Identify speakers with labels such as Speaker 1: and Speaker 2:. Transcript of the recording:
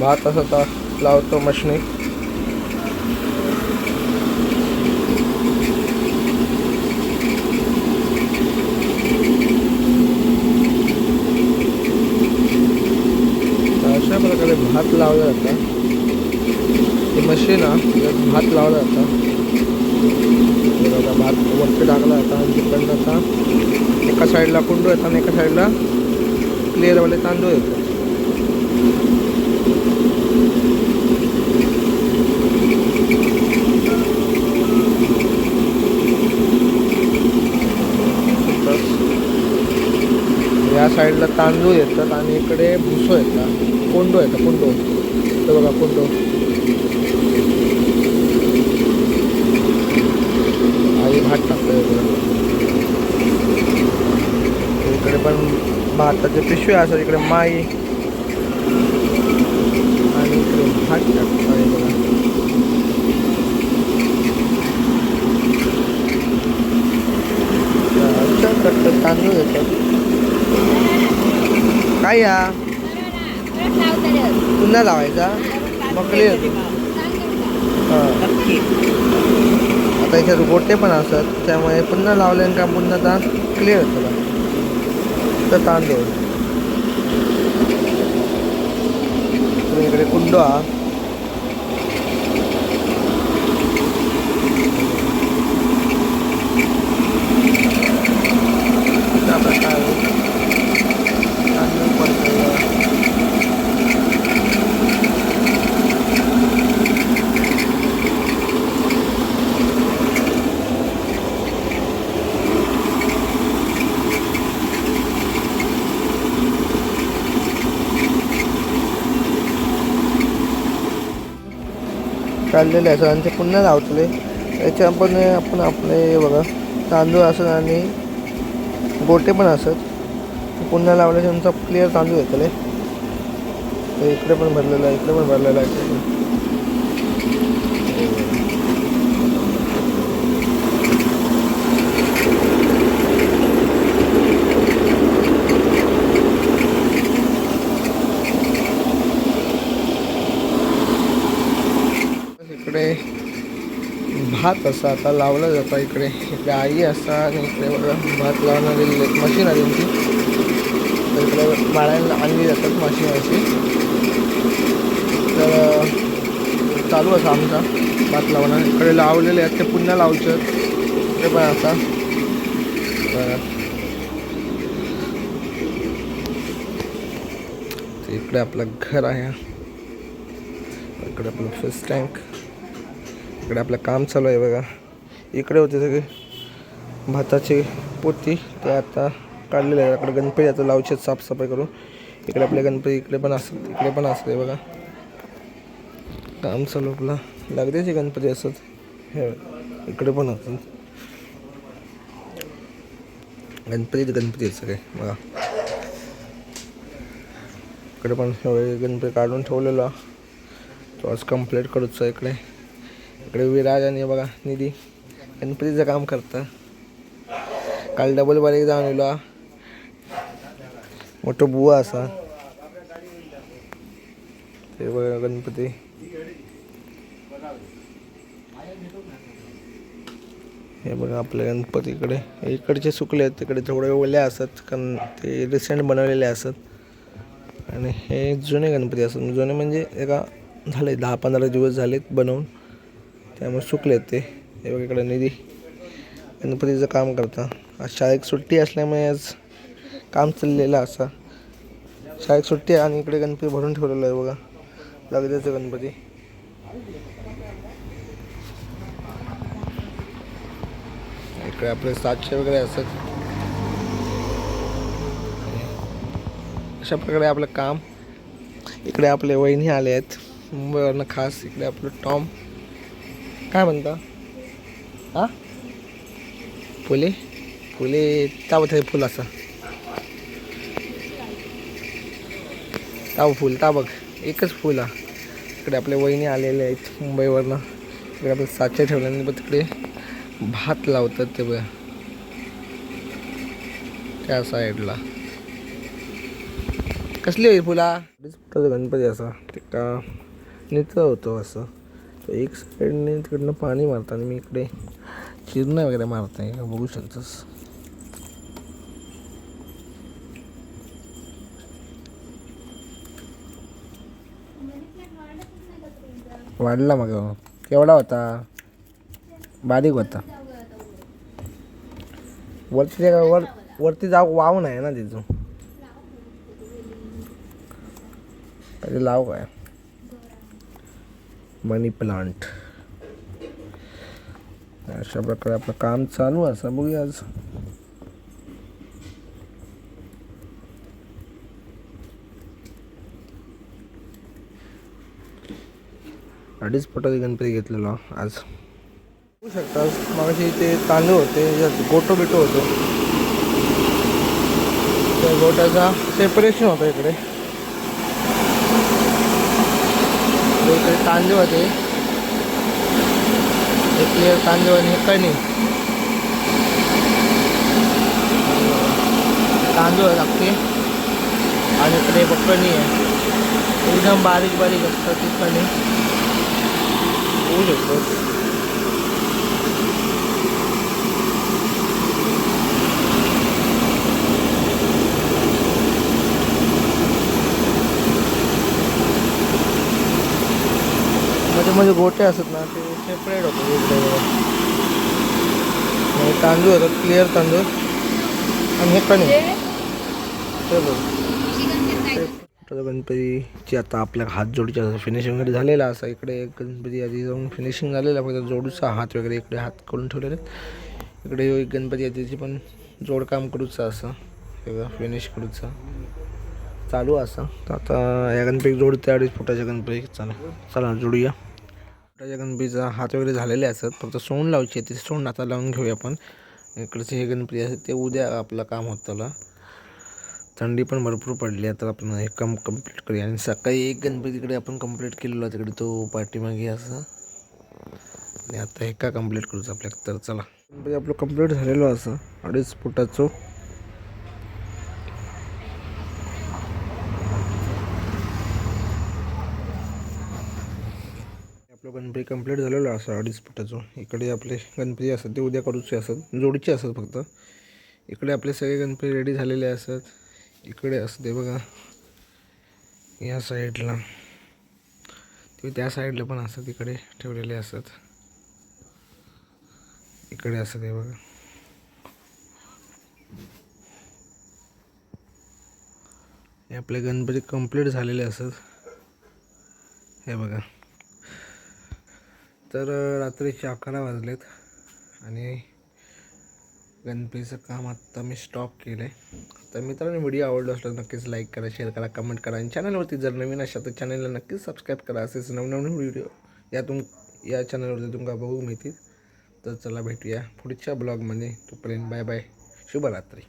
Speaker 1: भात असं आता लावतो मशनी. तर अशा प्रकारे भात लावला जाता. ही मशीन हा भात लावला जाता. भात वरती टाकला जाता. आणि तिकडनं आता एका साईडला कुंडू येतात आणि एका साईडला क्लिअरवाले तांदूळ येतात या साईडला तांदूळ येतात आणि इकडे भुसो येतात. कोंडो येतात कोंडो. ते बघा कोंडो. आई भात टाकतोय इकडे. इकडे पण भाताचे पिशवी असतात. इकडे माई. आणि इकडे भात टाकतोय बघा. तांदूळ येतात. काय या पुन्हा लावायचा. मग क्लिअर आता याच्यात गोटे पण असतात. त्यामुळे पुन्हा लावल्यानं का पुन्हा ता क्लिअर होतो तर तांदूळ तुम्ही इकडे कुंडो हा अशा प्रकारे तांदूळ पडतो काढलेले असतात आणि ते पुन्हा लावतले. त्याच्या पण आपण आपले हे बघा तांदूळ असत आणि गोटे पण असत पुन्हा लावल्याच्या क्लिअर तांदूळ येतले इकडे पण भरलेला आहे इकडे पण भरलेला आहे इकडे पण. इकडे भात असा आता लावला जाता इकडे. इकडे आई असा आणि इकडे भात लावणारी मशीन आहे त्यांची तर इकडे माळ्याला आणली जातात मशीन अशी. तर चालू असा आमचा भात लावणं. इकडे लावलेले आहेत ते पुन्हा लावचे. ते पण असा तर इकडे आपलं घर आहे. इकडे आपलं फिश टँक इकडे आपलं काम चालू आहे बघा. इकडे होते सगळे. भाताची पोती ते आता काढलेले आहे इकडे गणपती आता लावचे साफसफाई करून. इकडे आपले गणपती इकडे पण असत इकडे पण असते बघा. काम चालू आपला. लागतेच गणपती असत हे इकडे पण असत गणपतीच गणपती आहेत सगळे बघा. इकडे पण गणपती काढून ठेवलेला. तो आज कंप्लीट करूचा इकडे. इकडे विराज आणि बघा निधी. गणपतीचं काम करतं. काल डबल बारीक जाऊन येलो मोठं बुवा असा. ते बघा गणपती. हे बघा आपल्या गणपतीकडे. इकडचे सुकले आहेत तिकडे थोडे ओले असतात कारण ते रिसेंट बनवलेले असत आणि हे जुने गणपती असतात. जुने म्हणजे एका झाले दहा पंधरा दिवस झालेत बनवून. त्यामुळे सुकले ते. हे बघा इकडे निधी. गणपतीचं काम करता. आज शाळेत सुट्टी असल्यामुळे आज काम चाललेलं असा. शाळेत सुट्टी आणि इकडे गणपती भरून ठेवलेला आहे बघा. लगद्याचं गणपती. इकडे आपले सातशे वगैरे असतात. अशा प्रकारे आपलं काम. इकडे आपले वहिनी आले आहेत. मुंबईवरनं खास इकडे आपलं टॉम. काय म्हणता? हा फुले? फुले ताबत फुल असं. ताव फुल ताबक. एकच फुल हा इकडे आपल्या वहिनी आलेले आहेत मुंबईवरनं. इकडे आपण साचे ठेवल्याने पण तिकडे भात लावतात ते बघ. त्या साईडला. कसली होईल फुला? गणपती असा. ते का? होतो असं. तो एक साईडने तिकडनं पाणी मारतं आणि मी इकडे चिरणं वगैरे मारत आहे बघू शकतोस. वाढला मग. केवढा होता? बारीक होता. वरती वर वरती जाऊ वाव नाही ना तिथून? पहिले लाव काय? Money plant. अशा प्रकारे आपलं काम चालू असं बघूया आज. अडीच फुटाचे गणपती घेतलेलो आज. बघू शकता मागाशी ते तांदूळ होते गोटो बिटो होतो. त्या गोट्याचा सेपरेशन होतं इकडे ते इकडे तांदूळ होते एक क्लिअर तांदूळ आणि हे कणी. तांदूळ लागते आणि इकडे बकणी आहे. एकदम बारीक बारीक असतात ती कणी. होऊ शकतो. म्हणजे गोटे असतात ना ते सेपरेट होतं वेगळे तांदूळ होतात क्लिअर तांदूळ. आणि हे कणी ते बघ. गणपतीची आता आपल्या हात जोडीच्या फिनिशिंग वगैरे झालेला असा. इकडे एक गणपती आधी जाऊन फिनिशिंग झालेला फक्त जोडूचा हात वगैरे इकडे हात करून ठेवलेले आहेत. इकडे एक गणपती आधीची पण जोडकाम करूचा असं. सगळं फिनिश करूचा. चालू असा. तर आता या गणपती जोडते अडीच फुटाच्या गणपती. चला चला जोडूया. गणपतीचा हात वगैरे झालेले असतात. फक्त सोंड लावायची आहे ते. सोंड आता लावून घेऊया आपण. इकडचे हे गणपती असतात ते उद्या आपलं काम होतं थंडी पण भरपूर पडली आता आपण हे कम कंप्लीट करूया. आणि सकाळी एक गणपती तिकडे आपण कंप्लीट केलेला तिकडे. तो पाठीमागे असं. आणि आता हे का कंप्लीट करूचं आपल्या तर चला. गणपती आपलं कंप्लीट झालेलो असं. अडीच फुटाचं आपलं गणपती कंप्लीट झालेलो असं अडीच फुटाचं इकडे आपले गणपती असतात ते उद्या करूचे असतात. जोडीचे असतात फक्त. इकडे आपले सगळे गणपती रेडी झालेले असतात. इकडे असते बघा. या साईडला ते त्या साईडला पण असतात इकडे ठेवलेले असतात. इकडे असतात हे बघा. हे आपले गणपती कंप्लीट झालेले असतात. हे बघा. तर रात्रीचे अकरा वाजलेत आणि गणपतीचं काम आत्ता मी स्टॉप केलं आहे तर मित्रांनो व्हिडिओ आवडला असला नक्कीच लाईक करा शेअर करा कमेंट करा आणि चॅनलवरती जर नवीन अशा तर चॅनलला नक्कीच सबस्क्राईब करा. असेच नवनवीन व्हिडिओ यातून या चॅनलवरती तुमका बघू मिळतील. तर चला भेटूया पुढच्या ब्लॉगमध्ये तोपर्यंत बाय बाय शुभरात्री.